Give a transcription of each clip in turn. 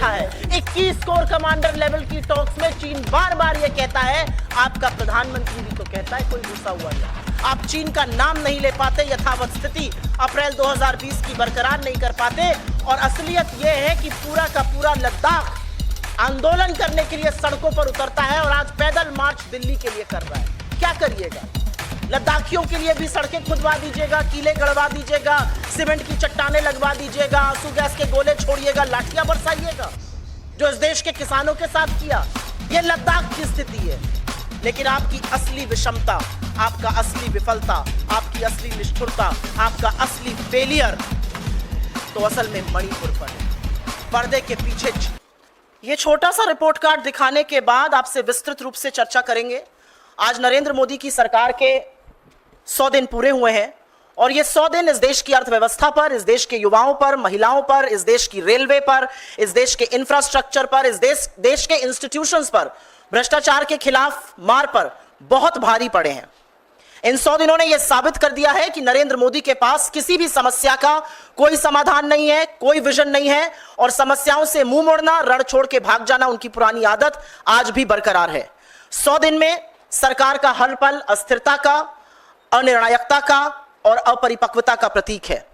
बैठा है। 21 core commander level की टॉक्स में चीन बार बार ये कहता है, आपका प्रधानमंत्री भी तो कहता है, कोई घुसा हुआ नहीं। आप चीन का नाम नहीं ले पाते, यथावत स्थिति अप्रैल 2020 की बरकरार नहीं कर पाते और असलियत यह है कि पूरा का पूरा लद्दाख आंदोलन करने के लिए सड़कों पर उतरता है और आज पैदल मार्च दिल्ली के लिए कर रहा है। क्या करिएगा? लद्दाखियों के लिए भी सड़कें खुदवा दीजिएगा, किले गड़वा दीजिएगा, सीमेंट की चट्टाने लगवा दीजिएगा, आँसू गैस के गोले छोड़िएगा, लाठियाँ बरसाइएगा। जो इस देश के किसानों के साथ किया, ये लद्दाख की स्थिति है। लेकिन आपकी असली विषमता, आपका असली विफलता, आपकी असली निष्ठुरता, आपका असली फेलियर तो असल में मणिपुर पर है। पर्दे के पीछे ये छोटा सा रिपोर्ट कार्ड दिखाने के बाद आपसे विस्तृत रूप से चर्चा करेंगे। आज नरेंद्र मोदी की सरकार के सौ दिन पूरे हुए हैं और ये सौ दिन इस देश की अर्थव्यवस्था पर, इस देश के युवाओं पर, महिलाओं पर, इस देश की रेलवे पर, इस देश के इंफ्रास्ट्रक्चर पर, इस देश देश के इंस्टीट्यूशंस पर भ्रष्टाचार के खिलाफ मार पर बहुत भारी पड़े हैं। इन सौ दिनों ने यह साबित कर दिया है कि नरेंद्र मोदी के पास किसी भी समस्या का कोई समाधान नहीं है, कोई विजन नहीं है और समस्याओं से मुँह मोड़ना, रण छोड़ के भाग जाना उनकी पुरानी आदत आज भी बरकरार है। सौ दिन में सरकार का हर पल अस्थिरता का अनिर्णायकता का और अपरिपक्वता का प्रतीक है।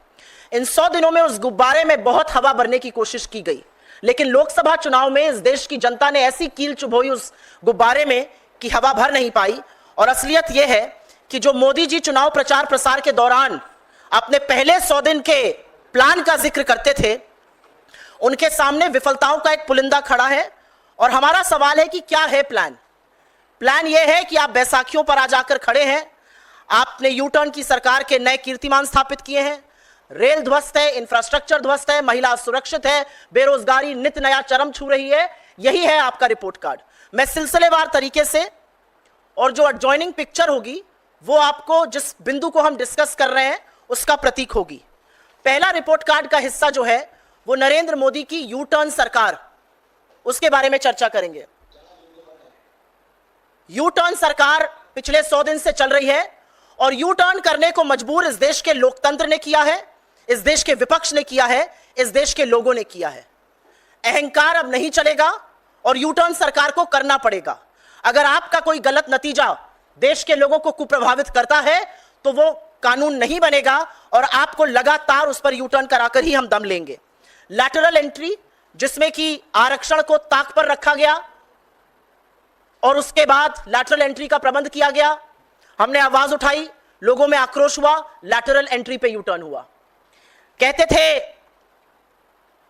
इन सौ दिनों में उस गुब्बारे में बहुत हवा भरने की कोशिश की गई, लेकिन लोकसभा चुनाव में इस देश की जनता ने ऐसी कील चुभोई उस गुब्बारे में कि हवा भर नहीं पाई। और असलियत यह है कि जो मोदी जी चुनाव प्रचार प्रसार के दौरान अपने पहले सौ दिन के प्लान का ज़िक्र करते थे, उनके सामने विफलताओं का एक पुलिंदा खड़ा है। और हमारा सवाल है कि क्या है प्लान? प्लान यह है कि आप बैसाखियों पर आ जाकर खड़े हैं आपने यू टर्न की सरकार के नए कीर्तिमान स्थापित किए हैं। रेल ध्वस्त है इंफ्रास्ट्रक्चर ध्वस्त है, महिला सुरक्षित है, बेरोजगारी, नित नया चरम छू रही है। यही है आपका रिपोर्ट कार्ड मैं सिलसिलेवार तरीके से और जो एडजॉइनिंग पिक्चर होगी, वो आपको जिस बिंदु को हम डिस्कस कर रहे हैं, उसका प्रतीक होगी। पहला रिपोर्ट कार्ड का हिस्सा जो है, वो नरेंद्र मोदी की यू टर्न सरकार। उसके बारे में चर्चा करेंगे। यू टर्न सरकार पिछले सौ दिन से चल रही है। और यू टर्न करने को मजबूर इस देश के लोकतंत्र ने किया है, इस देश के विपक्ष ने किया है, इस देश के लोगों ने किया है। अहंकार अब नहीं चलेगा और यू टर्न सरकार को करना पड़ेगा। अगर आपका कोई गलत नतीजा देश के लोगों को कुप्रभावित करता है तो वो कानून नहीं बनेगा और आपको लगातार उस पर यू टर्न कराकर ही हम दम लेंगे। लैटरल एंट्री जिसमें कि आरक्षण को ताक पर रखा गया और उसके बाद लैटरल एंट्री का प्रबंध किया गया। हमने आवाज़ उठाई, लोगों में आक्रोश हुआ लैटरल एंट्री पे यू टर्न हुआ। कहते थे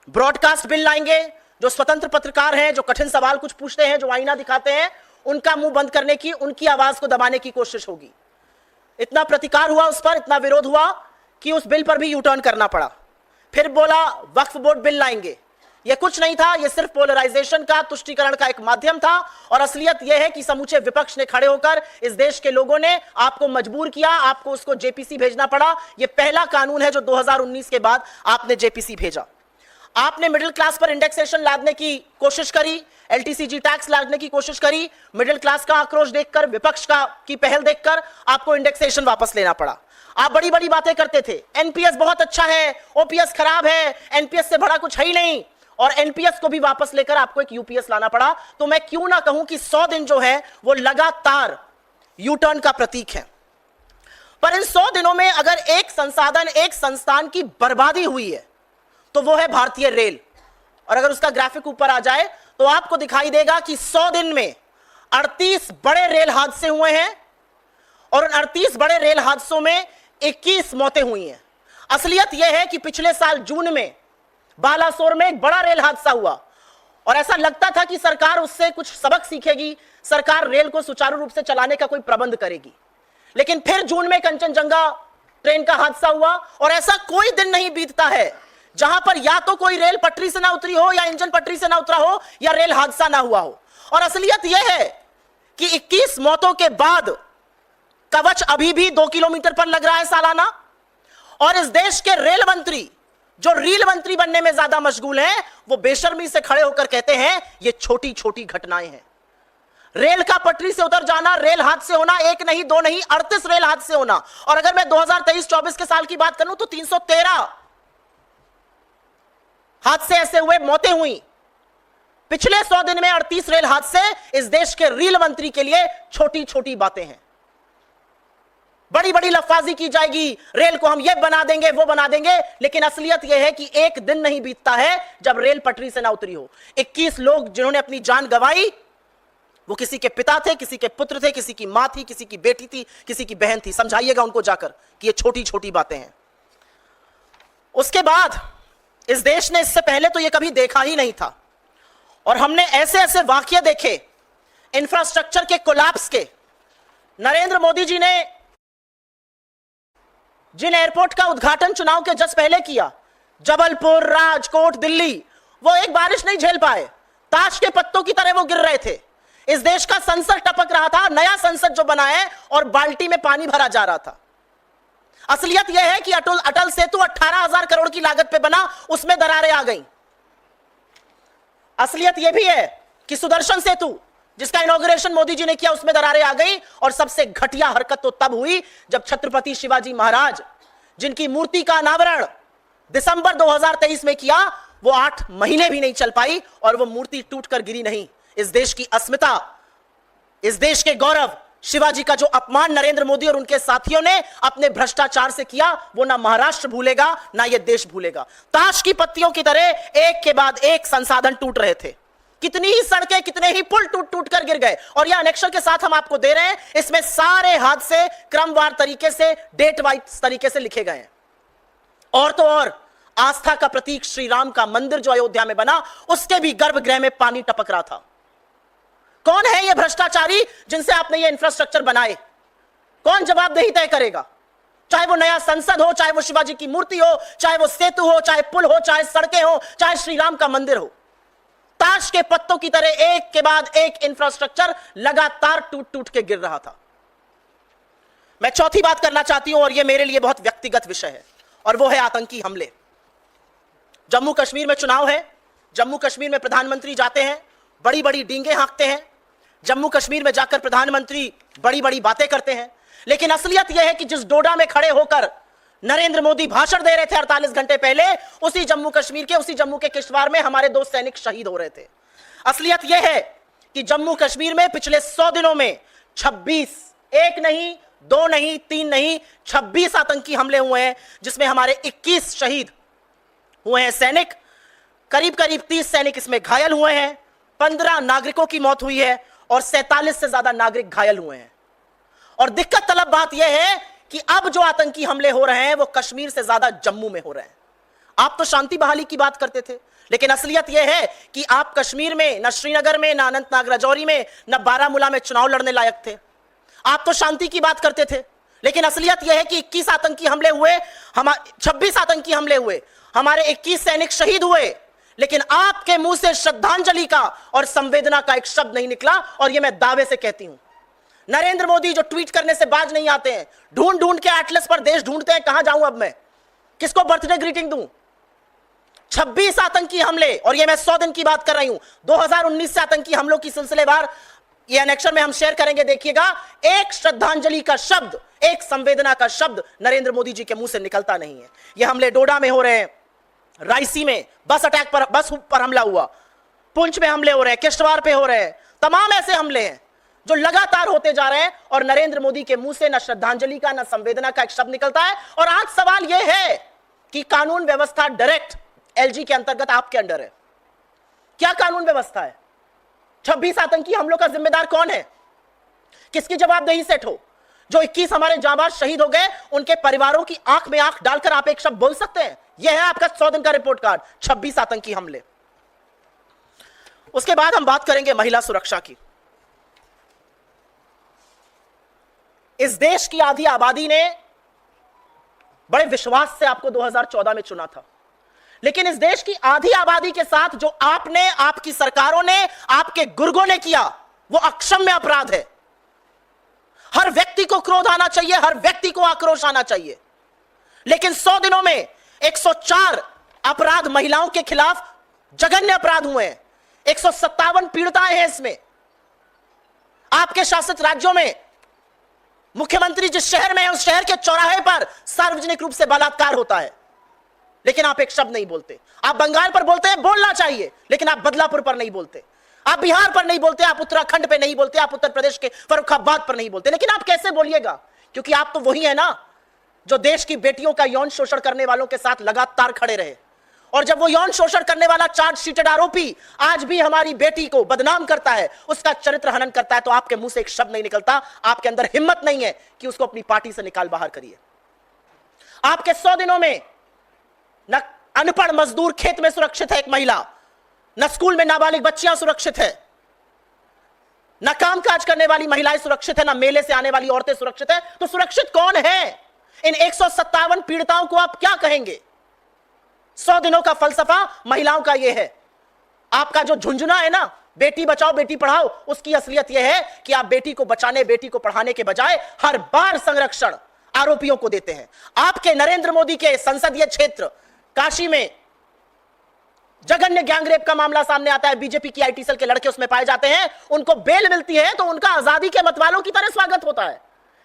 ब्रॉडकास्ट बिल लाएँगे, जो स्वतंत्र पत्रकार हैं, जो कठिन सवाल कुछ पूछते हैं, जो आईना दिखाते हैं, उनका मुँह बंद करने की, उनकी आवाज़ को दबाने की कोशिश होगी। इतना प्रतिकार हुआ उस पर, इतना विरोध हुआ, कि उस बिल पर भी यू टर्न करना पड़ा। फिर बोला, वक्फ बोर्ड बिल लाएँगे। यह कुछ नहीं था यह सिर्फ़ पोलराइजेशन का, तुष्टिकरण का एक माध्यम था। और असलियत यह है कि समूचे विपक्ष ने खड़े होकर इस देश के लोगों ने आपको मजबूर किया, आपको उसको जेपीसी भेजना पड़ा। यह पहला कानून है जो 2019 के बाद आपने जेपीसी भेजा। आपने मिडिल क्लास पर इंडेक्सेशन लादने की कोशिश करी एलटीसीजी टैक्स लादने की कोशिश करी मिडिल क्लास का आक्रोश देखकर, विपक्ष का, की पहल देखकर आपको इंडेक्सेशन वापस लेना पड़ा। आप बड़ी बड़ी बातें करते थे। एनपीएस बहुत अच्छा है ओपीएस खराब है एनपीएस से बड़ा कुछ है ही नहीं। और एनपीएस को भी वापस लेकर आपको एक यूपीएस लाना पड़ा। तो मैं क्यों ना कहूँ कि सौ दिन जो है, वो लगातार यू टर्न का प्रतीक है। पर इन 100 दिनों में अगर एक संसाधन, एक संस्थान की बर्बादी हुई है तो वो है भारतीय रेल। और अगर उसका ग्राफिक ऊपर आ जाए तो आपको दिखाई देगा कि सौ दिन में 38 बड़े रेल हादसे हुए हैं और उन 38 बड़े रेल हादसों में 21 मौतें हुई हैं। असलियत यह है कि पिछले साल जून में बालासोर में एक बड़ा रेल हादसा हुआ। और ऐसा लगता था कि सरकार उससे कुछ सबक सीखेगी, सरकार रेल को सुचारू रूप से चलाने का कोई प्रबंध करेगी। लेकिन फिर जून में कंचनजंगा ट्रेन का हादसा हुआ और ऐसा कोई दिन नहीं बीतता है जहाँ पर या तो कोई रेल पटरी से ना उतरी हो या इंजन पटरी से ना उतरा हो या रेल हादसा ना हुआ हो। और असलियत यह है कि 21 मौतों के बाद कवच अभी भी दो किलोमीटर पर लग रहा है सालाना। और इस देश के रेल मंत्री जो रेल मंत्री बनने में ज़्यादा मशगूल हैं, वो बेशर्मी से खड़े होकर कहते हैं, ये छोटी छोटी घटनाएँ हैं। रेल का पटरी से उतर जाना, रेल हादसे होना, एक नहीं, दो नहीं, अड़तीस रेल हादसे होना। और अगर मैं 2023-24 के साल की बात करूँ तो 313 हादसे ऐसे हुए, मौतें हुई। पिछले सौ दिन में अड़तीस रेल हादसे इस देश के रेल मंत्री के लिए छोटी छोटी बातें हैं। बड़ी बड़ी लफाजी की जाएगी। रेल को हम ये बना देंगे, वो बना देंगे। लेकिन असलियत यह है कि एक दिन नहीं बीतता है जब रेल पटरी से ना उतरी हो। 21 लोग जिन्होंने अपनी जान गंवाई, वो किसी के पिता थे, किसी के पुत्र थे, किसी की माँ थी, किसी की बेटी थी, किसी की बहन थी। समझाइएगा उनको जाकर कि ये छोटी छोटी बातें हैं। उसके बाद इस देश ने इससे पहले तो ये कभी देखा ही नहीं था। और हमने ऐसे ऐसे वाक्य देखे इंफ्रास्ट्रक्चर के कोलैप्स के। नरेंद्र मोदी जी ने जिन एयरपोर्ट का उद्घाटन चुनाव के जस्ट पहले किया जबलपुर राजकोट दिल्ली वो एक बारिश नहीं झेल पाए। ताश के पत्तों की तरह वो गिर रहे थे। इस देश का संसद टपक रहा था नया संसद जो बना है और बाल्टी में पानी भरा जा रहा था। असलियत यह है कि अटल अटल सेतु 18,000 करोड़ की लागत पे बना उसमें दरारें आ गई। असलियत यह भी है कि सुदर्शन सेतु जिसका इनोग्रेशन मोदी जी ने किया, उसमें दरारें आ गई और सबसे घटिया हरकत तो तब हुई जब छत्रपति शिवाजी महाराज, जिनकी मूर्ति का अनावरण दिसंबर 2023 में किया, वो आठ महीने भी नहीं चल पाई और वो मूर्ति टूटकर गिरी नहीं। इस देश की अस्मिता, इस देश के गौरव, शिवाजी का जो अपमान नरेंद्र मोदी और उनके साथियों ने अपने भ्रष्टाचार से किया, वो ना महाराष्ट्र भूलेगा, ना ये देश भूलेगा। ताश की पत्तियों की तरह एक के बाद एक संसाधन टूट रहे थे। कितनी ही सड़कें, कितने ही पुल टूट टूट कर गिर गए। और यह अनेक्शन के साथ हम आपको दे रहे हैं, इसमें सारे हादसे क्रमवार तरीके से डेट वाइज तरीके से लिखे गए हैं। और तो और, आस्था का प्रतीक श्री राम का मंदिर जो अयोध्या में बना, उसके भी गर्भगृह में पानी टपक रहा था। कौन है ये भ्रष्टाचारी जिनसे आपने ये इंफ्रास्ट्रक्चर बनाए? कौन जवाबदेही तय करेगा? चाहे वो नया संसद हो, चाहे वो शिवाजी की मूर्ति हो, चाहे वो सेतु हो, चाहे पुल हो, चाहे सड़कें हो, चाहे श्री राम का मंदिर हो। ताश के पत्तों की तरह एक के बाद एक इंफ्रास्ट्रक्चर लगातार टूट टूट के गिर रहा था। मैं चौथी बात करना चाहती हूँ और यह मेरे लिए बहुत व्यक्तिगत विषय है और वो है आतंकी हमले। जम्मू कश्मीर में चुनाव है जम्मू कश्मीर में प्रधानमंत्री जाते हैं बड़ी बड़ी डींगे हाँकते हैं जम्मू कश्मीर में जाकर प्रधानमंत्री बड़ी बड़ी बातें करते हैं। लेकिन असलियत यह है कि जिस डोडा में खड़े होकर नरेंद्र मोदी भाषण दे रहे थे 48 घंटे पहले। उसी जम्मू कश्मीर के, उसी जम्मू के किश्तवाड़ में हमारे दो सैनिक शहीद हो रहे थे। असलियत यह है कि जम्मू कश्मीर में पिछले 100 दिनों में 26 एक नहीं, दो नहीं, तीन नहीं 26 आतंकी हमले हुए हैं, जिसमें हमारे 21 शहीद हुए हैं सैनिक। करीब करीब 30 सैनिक इसमें घायल हुए हैं। 15 नागरिकों की मौत हुई है और सैतालीस से ज़्यादा नागरिक घायल हुए हैं। और दिक्कत तलब बात यह है कि अब जो आतंकी हमले हो रहे हैं, वो कश्मीर से ज़्यादा जम्मू में हो रहे हैं। आप तो शांति बहाली की बात करते थे, लेकिन असलियत यह है कि आप कश्मीर में, न श्रीनगर में, न अनंतनाग राजौरी में, न बारामूला में चुनाव लड़ने लायक थे। आप तो शांति की बात करते थे, लेकिन असलियत यह है कि 21 आतंकी हमले हुए, हम 26 आतंकी हमले हुए, हमारे 21 सैनिक शहीद हुए, लेकिन आपके मुँह से श्रद्धांजलि का और संवेदना का एक शब्द नहीं निकला, और यह मैं दावे से कहती हूँ। नरेंद्र मोदी जो ट्वीट करने से बाज नहीं आते हैं। ढूंढ ढूंढ के एटलस पर देश ढूंढते हैं, कहाँ जाऊँ अब मैं? किसको बर्थडे ग्रीटिंग दूँ? 26 आतंकी हमले, और ये मैं 100 दिन की बात कर रही हूँ। 2019 से आतंकी हमलों की सिलसिलेवार, ये अनेक्शन में हम शेयर करेंगे, देखिएगा। एक श्रद्धांजलि का शब्द, एक संवेदना का शब्द नरेंद्र मोदी जी के मुँह से निकलता नहीं है। ये हमले डोडा में हो रहे हैं, रायसी में, बस अटैक पर, बस पर हमला हुआ। पुंछ में हमले हो रहे हैं, किश्तवाड़ पे हो रहे हैं, तमाम ऐसे हमले हैं। जो लगातार होते जा रहे हैं और नरेंद्र मोदी के मुँह से न श्रद्धांजलि का, न संवेदना का एक शब्द निकलता है। और आज सवाल यह है कि कानून व्यवस्था डायरेक्ट एलजी के अंतर्गत आपके अंडर है। क्या कानून व्यवस्था है? छब्बीस आतंकी हमलों का जिम्मेदार कौन है? किसकी जवाबदेही सेट हो? जो 21 हमारे जाबाज शहीद हो गए, उनके परिवारों की आँख में आँख डालकर आप एक शब्द बोल सकते हैं? यह है आपका सौ दिन का रिपोर्ट कार्ड 26 आतंकी हमले। उसके बाद हम बात करेंगे महिला सुरक्षा की। इस देश की आधी आबादी ने बड़े विश्वास से आपको 2014 में चुना था। लेकिन इस देश की आधी आबादी के साथ जो आपने, आपकी सरकारों ने, आपके गुर्गों ने किया, वो अक्षम्य अपराध है। हर व्यक्ति को क्रोध आना चाहिए, हर व्यक्ति को आक्रोश आना चाहिए। लेकिन 100 दिनों में 104 अपराध महिलाओं के खिलाफ जघन्य अपराध हुए हैं। एक सौ सत्तावन पीड़िताएँ हैं इसमें। आपके शासित राज्यों में मुख्यमंत्री जिस शहर में है, उस शहर के चौराहे पर सार्वजनिक रूप से बलात्कार होता है। लेकिन आप एक शब्द नहीं बोलते। आप बंगाल पर बोलते हैं, बोलना चाहिए, लेकिन आप बदलापुर पर नहीं बोलते। आप बिहार पर नहीं बोलते, आप उत्तराखंड पे नहीं बोलते, आप उत्तर प्रदेश के फरुखाबाद पर नहीं बोलते। लेकिन आप कैसे बोलिएगा? क्योंकि आप तो वही है ना, जो देश की बेटियों का यौन शोषण करने वालों के साथ लगातार खड़े रहे। और जब वो यौन शोषण करने वाला चार्ज चार्जशीटेड आरोपी आज भी हमारी बेटी को बदनाम करता है, उसका चरित्र हनन करता है तो आपके मुँह से एक शब्द नहीं निकलता, आपके अंदर हिम्मत नहीं है कि उसको अपनी पार्टी से निकाल बाहर करिए। आपके सौ दिनों में न अनपढ़ मजदूर खेत में सुरक्षित है एक महिला, न स्कूल में नाबालिग बच्चियाँ सुरक्षित है, न काम काज करने वाली महिलाएँ सुरक्षित है, ना मेले से आने वाली औरतें सुरक्षित है तो सुरक्षित कौन है? इन एक पीड़िताओं को आप क्या कहेंगे? सौ दिनों का फलसफा महिलाओं का यह है। आपका जो झुंझुना है ना, बेटी बचाओ, बेटी पढ़ाओ, उसकी असलियत यह है कि आप बेटी को बचाने, बेटी को पढ़ाने के बजाय हर बार संरक्षण आरोपियों को देते हैं। आपके नरेंद्र मोदी के संसदीय क्षेत्र, काशी में जघन्य गैंगरेप का मामला सामने आता है, बीजेपी की आईटी सेल के लड़के उसमें पाए जाते हैं, उनको बेल मिलती है तो उनका आज़ादी के मतवालों की तरह स्वागत होता है।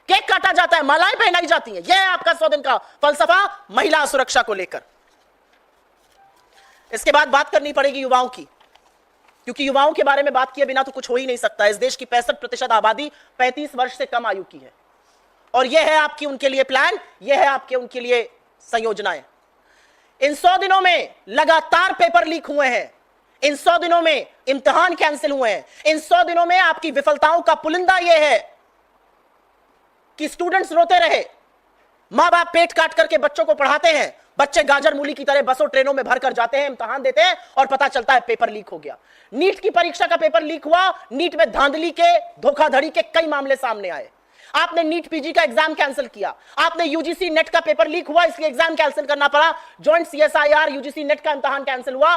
केक काटा जाता है, मालाएँ पहनाई जाती हैं। यह है आपका सौ दिन का फलसफा महिला सुरक्षा को लेकर। इसके बाद बात करनी पड़ेगी युवाओं की, क्योंकि युवाओं के बारे में बात किए बिना तो कुछ हो ही नहीं सकता। इस देश की पैंसठ प्रतिशत आबादी 35 वर्ष से कम आयु की है। और यह है आपकी उनके लिए प्लान यह है आपके उनके लिए संयोजनाएँ। इन सौ दिनों में लगातार पेपर लीक हुए हैं। इन सौ दिनों में इम्तिहान कैंसिल हुए हैं। इन सौ दिनों में आपकी विफलताओं का पुलिंदा यह है कि स्टूडेंट्स रोते रहे। माँ बाप पेट काट करके बच्चों को पढ़ाते हैं। बच्चे गाजर मूली की तरह बसों ट्रेनों में भरकर जाते हैं, इम्तहान देते हैं और पता चलता है पेपर लीक हो गया। नीट की परीक्षा का पेपर लीक हुआ, नीट में धांधली के, धोखाधड़ी के कई मामले सामने आए। आपने नीट पीजी का एग्ज़ाम कैंसिल किया। आपने यूजीसी नेट का पेपर लीक हुआ, इसलिए एग्ज़ाम कैंसिल करना पड़ा। ज्वाइंट सीएसआईआर, यूजीसी नेट का इम्तहान कैंसिल हुआ।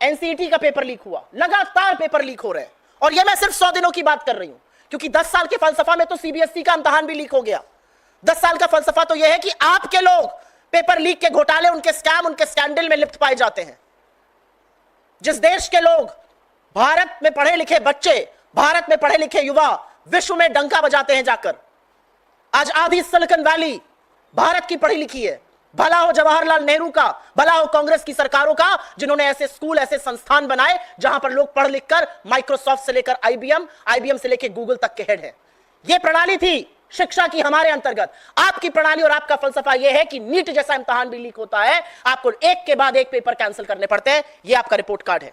एनसीईटी का पेपर लीक हुआ। लगातार पेपर लीक हो रहे हैं। और यह मैं सिर्फ़ सौ दिनों की बात कर रही हूँ, क्योंकि दस साल के फलसफा में तो सीबीएसई का इम्तहान भी लीक हो गया। दस साल का फलसफा तो यह है कि आपके लोग पेपर लीक के घोटाले उनके स्कैम, उनके स्कैंडल में लिप्त पाए जाते हैं। जिस देश के लोग भारत में पढ़े लिखे बच्चे, भारत में पढ़े लिखे युवा विश्व में डंका बजाते हैं जाकर, आज आधी सिलिकन वैली भारत की पढ़ी लिखी है। भला हो जवाहरलाल नेहरू का, भला हो कांग्रेस की सरकारों का, जिन्होंने ऐसे स्कूल, ऐसे संस्थान बनाए, जहाँ पर लोग पढ़ लिख कर माइक्रोसॉफ्ट से लेकर आईबीएम आईबीएम से लेकर गूगल तक के हेड है। यह प्रणाली थी शिक्षा की हमारे अंतर्गत। आपकी प्रणाली और आपका फलसफा यह है कि नीट जैसा इम्तहान भी लीक होता है, आपको एक के बाद एक पेपर कैंसिल करने पड़ते हैं। यह आपका रिपोर्ट कार्ड है।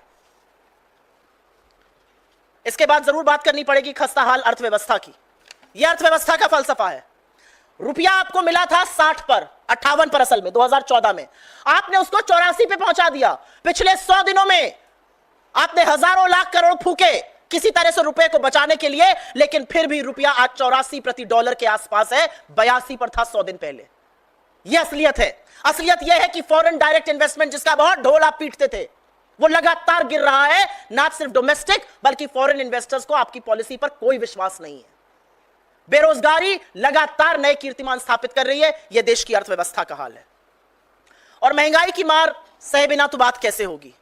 इसके बाद ज़रूर बात करनी पड़ेगी खस्ता हाल अर्थव्यवस्था की। यह अर्थव्यवस्था का फलसफा है। रुपया आपको मिला था साठ पर, अट्ठावन पर असल में 2014 में। आपने उसको चौरासी पे पहुँचा दिया। पिछले सौ दिनों में आपने हज़ारों लाख करोड़ फूके। किसी तरह से रुपए को बचाने के लिए, लेकिन फिर भी रुपया आज चौरासी प्रति डॉलर के आसपास है, बयासी पर था सौ दिन पहले। यह असलियत है। असलियत यह है कि फॉरेन डायरेक्ट इन्वेस्टमेंट जिसका बहुत ढोल पीटते थे, वो लगातार गिर रहा है, ना सिर्फ़ डोमेस्टिक बल्कि फॉरेन इन्वेस्टर्स को आपकी पॉलिसी पर कोई विश्वास नहीं है। बेरोजगारी लगातार नए कीर्तिमान स्थापित कर रही है यह देश की अर्थव्यवस्था का हाल है। और महँगाई की मार, सह बिना तो बात कैसे होगी?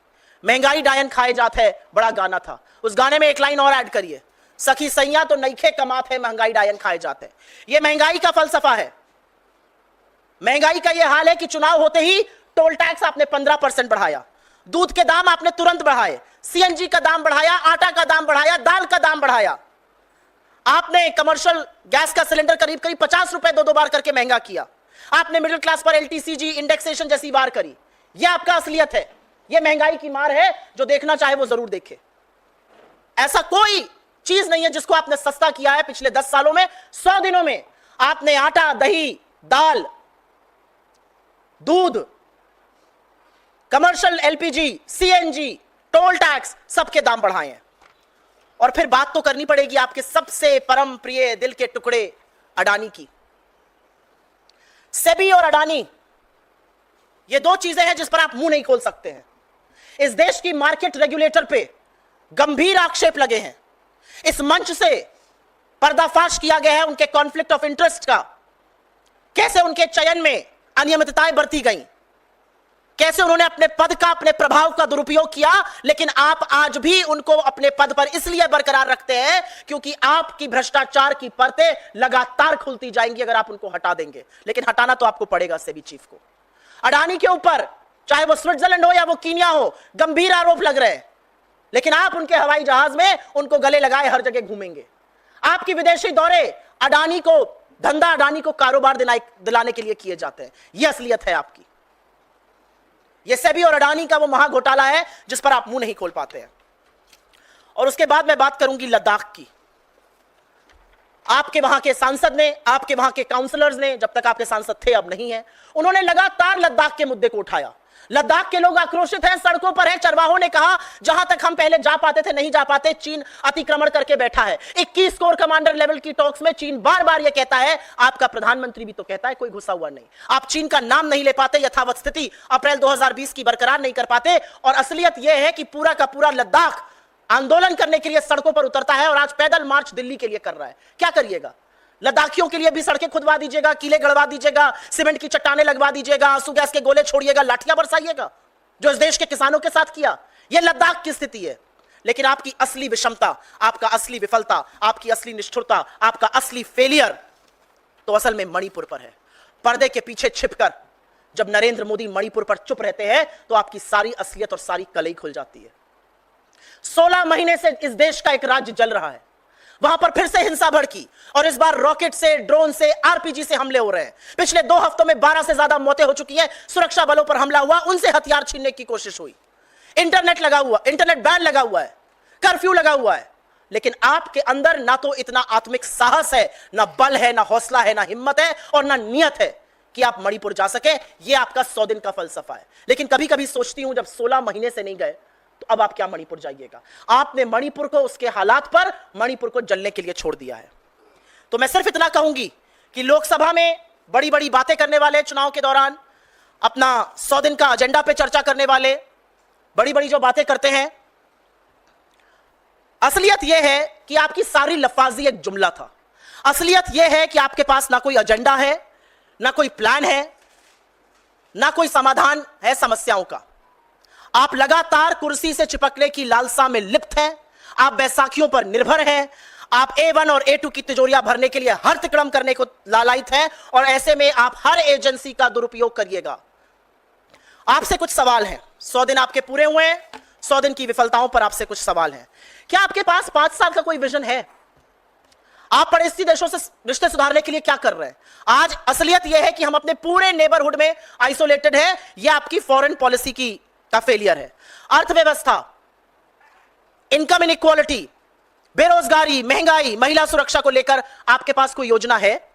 महँगाई डायन खाए जात है, बड़ा गाना था। उस गाने में एक लाइन और ऐड करिए। सखी सैया तो नईखे कमात है, महँगाई डायन खाए जाते हैं। यह महँगाई का फलसफा है। महँगाई का यह हाल है कि चुनाव होते ही टोल टैक्स आपने पंद्रह परसेंट बढ़ाया। दूध के दाम आपने तुरंत बढ़ाए। सीएनजी का दाम बढ़ाया, आटा का दाम बढ़ाया, दाल का दाम बढ़ाया। आपने कमर्शियल गैस का सिलेंडर करीब करीब पचास रुपए दो दो बार करके महँगा किया। आपने मिडिल क्लास पर एलटीसीजी इंडेक्सेशन जैसी बार करी। यह आपका असलियत है। यह महँगाई की मार है, जो देखना चाहे वो ज़रूर देखे। ऐसा कोई चीज़ नहीं है जिसको आपने सस्ता किया है पिछले दस सालों में, सौ दिनों में। आपने आटा, दही, दाल, दूध commercial LPG CNG toll tax सबके दाम बढ़ाए हैं। और फिर बात तो करनी पड़ेगी आपके सबसे परम प्रिय दिल के टुकड़े, अडानी की। सेबी और अडानी, ये दो चीज़ें हैं जिस पर आप मुँह नहीं खोल सकते हैं। इस देश की मार्केट रेगुलेटर पे गंभीर आक्षेप लगे हैं। इस मंच से पर्दाफाश किया गया है उनके कॉन्फ्लिक्ट ऑफ़ इंटरेस्ट का। कैसे उनके चयन में अनियमितताएँ बरती गई? कैसे उन्होंने अपने पद का, अपने प्रभाव का दुरुपयोग किया? लेकिन आप आज भी उनको अपने पद पर इसलिए बरकरार रखते हैं क्योंकि आपकी भ्रष्टाचार की परतें लगातार खुलती जाएँगी अगर आप उनको हटा देंगे। लेकिन हटाना तो आपको पड़ेगा सेबी चीफ को। अडानी के ऊपर चाहे वो स्विट्जरलैंड हो या वो कीनिया हो, गंभीर आरोप लग रहे हैं। लेकिन आप उनके हवाई जहाज़ में उनको गले लगाए हर जगह घूमेंगे। आपकी विदेशी दौरे अडानी को, धंधा अडानी को कारोबार दिलाने के लिए किए जाते हैं। यह असलियत है आपकी। यह सेबी और अडानी का वो महा घोटाला है, जिस पर आप मुँह नहीं खोल पाते हैं। और उसके बाद मैं बात करूँगी लद्दाख की। आपके वहाँ के सांसद ने, आपके वहाँ के काउंसलर्स ने, जब तक आपके सांसद थे, अब नहीं है, उन्होंने लगातार लद्दाख के मुद्दे को उठाया। लद्दाख के लोग आक्रोशित हैं, सड़कों पर हैं। चरवाहों ने कहा, जहाँ तक हम पहले जा पाते थे, नहीं जा पाते, चीन अतिक्रमण करके बैठा है। 21 कोर कमांडर लेवल की टॉक्स में चीन बार बार यह कहता है, आपका प्रधानमंत्री भी तो कहता है, कोई घुसा हुआ नहीं। आप चीन का नाम नहीं ले पाते, यथावत स्थिति अप्रैल 2020 की बरकरार नहीं कर पाते, और असलियत यह है कि पूरा का पूरा लद्दाख आंदोलन करने के लिए सड़कों पर उतरता है, और आज पैदल मार्च दिल्ली के लिए कर रहा है। क्या करिएगा? लद्दाखियों के लिए भी सड़कें खुदवा दीजिएगा, किले गड़वा दीजिएगा, सीमेंट की चट्टाने लगवा दीजिएगा, आँसू गैस के गोले छोड़िएगा, लाठियाँ बरसाइएगा, जो इस देश के किसानों के साथ किया। यह लद्दाख की स्थिति है। लेकिन आपकी असली विषमता, आपका असली विफलता, आपकी असली निष्ठुरता, आपका असली फेलियर तो असल में मणिपुर पर है। पर्दे के पीछे छिपकर जब नरेंद्र मोदी मणिपुर पर चुप रहते हैं तो आपकी सारी असलियत और सारी कलई खुल जाती है। सोलह महीने से इस देश का एक राज्य जल रहा है। वहाँ पर फिर से हिंसा भड़की। और इस बार रॉकेट से, ड्रोन से, आरपीजी से हमले हो रहे हैं। पिछले दो हफ्तों में बारह से ज़्यादा मौतें हो चुकी हैं। सुरक्षा बलों पर हमला हुआ, उनसे हथियार छीनने की कोशिश हुई। इंटरनेट लगा हुआ, इंटरनेट बैन लगा हुआ है, कर्फ्यू लगा हुआ है। लेकिन आपके अंदर ना तो इतना आत्मिक साहस है, ना बल है, ना हौसला है, ना हिम्मत है, और ना नियत है कि आप मणिपुर जा सके। ये आपका सौ दिन का फलसफा है। लेकिन कभी कभी सोचती हूँ, जब सोलह महीने से नहीं गए अब आप क्या मणिपुर जाइएगा? आपने मणिपुर को उसके हालात पर मणिपुर को जलने के लिए छोड़ दिया है। तो मैं सिर्फ़ इतना कहूँगी कि लोकसभा में बड़ी बड़ी बातें करने वाले चुनाव के दौरान, अपना सौ दिन का एजेंडा पे चर्चा करने वाले बड़ी बड़ी जो बातें करते हैं, असलियत यह है कि आपकी सारी लफाजी एक जुमला था। असलियत यह है कि आपके पास ना कोई एजेंडा है, ना कोई प्लान है, ना कोई समाधान है समस्याओं का। आप लगातार कुर्सी से चिपकने की लालसा में लिप्त हैं। आप बैसाखियों पर निर्भर हैं। आप ए वन और ए टू की तिजोरिया भरने के लिए हर तिक्रम करने को लालायित हैं और ऐसे में आप हर एजेंसी का दुरुपयोग करिएगा। आपसे कुछ सवाल हैं। सौ दिन आपके पूरे हुए हैं। सौ दिन की विफलताओं पर आपसे कुछ सवाल हैं। क्या आपके पास पाँच साल का कोई विजन है? आप पड़ोसी देशों से रिश्ते सुधारने के लिए क्या कर रहे हैं? आज असलियत यह है कि हम अपने पूरे नेबरहुड में आइसोलेटेड है। यह आपकी फॉरेन पॉलिसी की का फेलियर है। अर्थव्यवस्था इनकम इनक्वालिटी बेरोजगारी, महँगाई, महिला सुरक्षा को लेकर आपके पास कोई योजना है?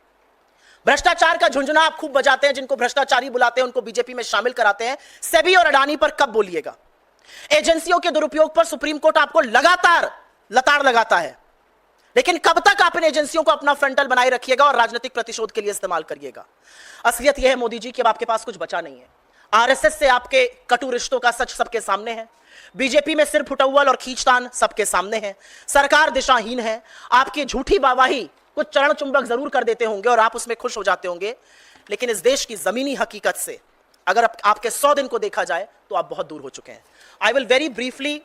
भ्रष्टाचार का झुंझुना आप खूब बजाते हैं, जिनको भ्रष्टाचारी बुलाते हैं, उनको बीजेपी में शामिल कराते हैं। सेबी और अडानी पर कब बोलिएगा? एजेंसियों के दुरुपयोग पर सुप्रीम कोर्ट आपको लगातार लताड़ लगाता है। लेकिन कब तक आप इन एजेंसियों को अपना फ्रंटल बनाए रखिएगा और राजनीतिक प्रतिशोध के लिए इस्तेमाल करिएगा? असलियत यह है मोदी जी कि अब आपके पास कुछ बचा नहीं है। आरएसएस से आपके कटु रिश्तों का सच सबके सामने है। बीजेपी में सिर फुटौल और खींचतान सबके सामने है। सरकार दिशाहीन है। आपकी झूठी बाबाही कुछ चरण चुंबक ज़रूर कर देते होंगे और आप उसमें खुश हो जाते होंगे। लेकिन इस देश की जमीनी हकीकत से अगर आपके सौ दिन को देखा जाए तो आप बहुत दूर हो चुके हैं। I will very briefly